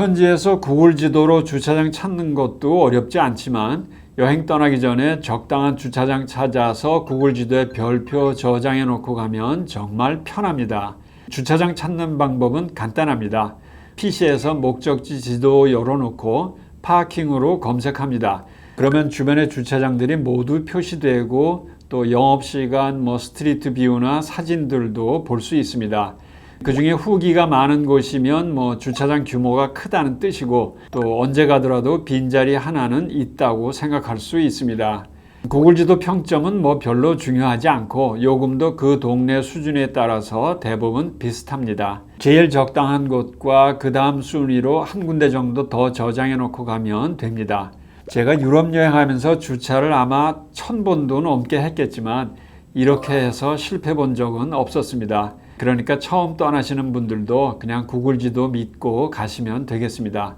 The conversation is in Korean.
현지에서 구글 지도로 주차장 찾는 것도 어렵지 않지만 여행 떠나기 전에 적당한 주차장 찾아서 구글 지도에 별표 저장해 놓고 가면 정말 편합니다. 주차장 찾는 방법은 간단합니다. PC에서 목적지 지도 열어놓고 파킹으로 검색합니다. 그러면 주변의 주차장들이 모두 표시되고 또 영업시간, 뭐 스트리트 뷰나 사진들도 볼 수 있습니다. 그 중에 후기가 많은 곳이면 뭐 주차장 규모가 크다는 뜻이고 또 언제 가더라도 빈자리 하나는 있다고 생각할 수 있습니다. 구글 지도 평점은 뭐 별로 중요하지 않고 요금도 그 동네 수준에 따라서 대부분 비슷합니다. 제일 적당한 곳과 그 다음 순위로 한 군데 정도 더 저장해 놓고 가면 됩니다. 제가 유럽 여행하면서 주차를 아마 천 번도 넘게 했겠지만 이렇게 해서 실패 본 적은 없었습니다. 그러니까 처음 떠나시는 분들도 그냥 구글 지도 믿고 가시면 되겠습니다.